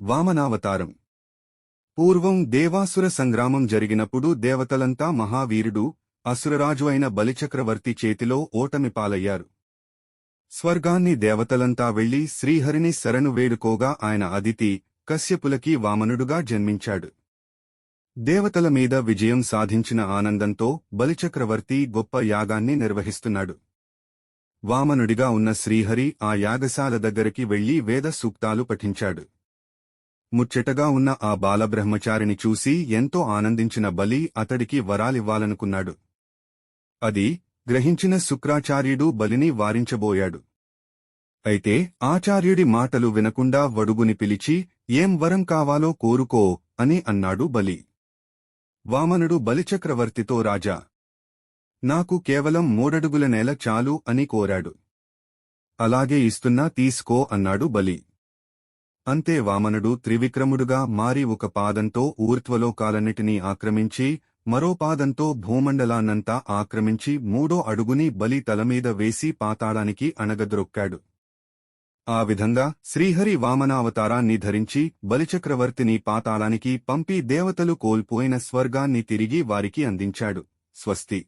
వామనావతారం. పూర్వం దేవాసుర సంగ్రామం జరిగినప్పుడు దేవతలంతా మహావీరుడు అసురరాజు అయిన బలిచక్రవర్తి చేతిలో ఓటమి పాలయ్యారు. స్వర్గాన్ని దేవతలంతా వెళ్ళి శ్రీహరిని శరణు వేడుకోగా ఆయన అదితి కశ్యపులకి వామనుడుగా జన్మించాడు. దేవతల మీద విజయం సాధించిన ఆనందంతో బలిచక్రవర్తి గొప్ప యాగాన్ని నిర్వహిస్తున్నాడు. వామనుడిగా ఉన్న శ్రీహరి ఆ యాగశాల దగ్గరికి వెళ్ళి వేద సూక్తాలు పఠించాడు. ముచ్చటగా ఉన్న ఆ బాలబ్రహ్మచారిని చూసి ఎంతో ఆనందించిన బలి అతడికి వరాలివ్వాలనుకున్నాడు. అది గ్రహించిన శుక్రాచార్యుడు బలిని వారించబోయాడు. అయితే ఆచార్యుడి మాటలు వినకుండా వడుగుని పిలిచి ఏం వరం కావాలో కోరుకో అని అన్నాడు బలి. వామనుడు బలిచక్రవర్తితో రాజా నాకు కేవలం మూడడుగుల నేల చాలు అని కోరాడు. అలాగే ఇస్తున్నా తీసుకో అన్నాడు బలి. అంతే వామనుడు త్రివిక్రముడుగా మారి ఒక పాదంతో ఊర్ధ్వలోకాలన్నిటినీ ఆక్రమించి మరో పాదంతో భూమండలాన్నంతా ఆక్రమించి మూడో అడుగుని బలి తలమీద వేసి పాతాళానికి అణగద్రొక్కాడు. ఆ విధంగా శ్రీహరి వామనావతారాన్ని ధరించి బలిచక్రవర్తిని పాతాళానికి పంపి దేవతలు కోల్పోయిన స్వర్గాన్ని తిరిగి వారికి అందించాడు. స్వస్తి!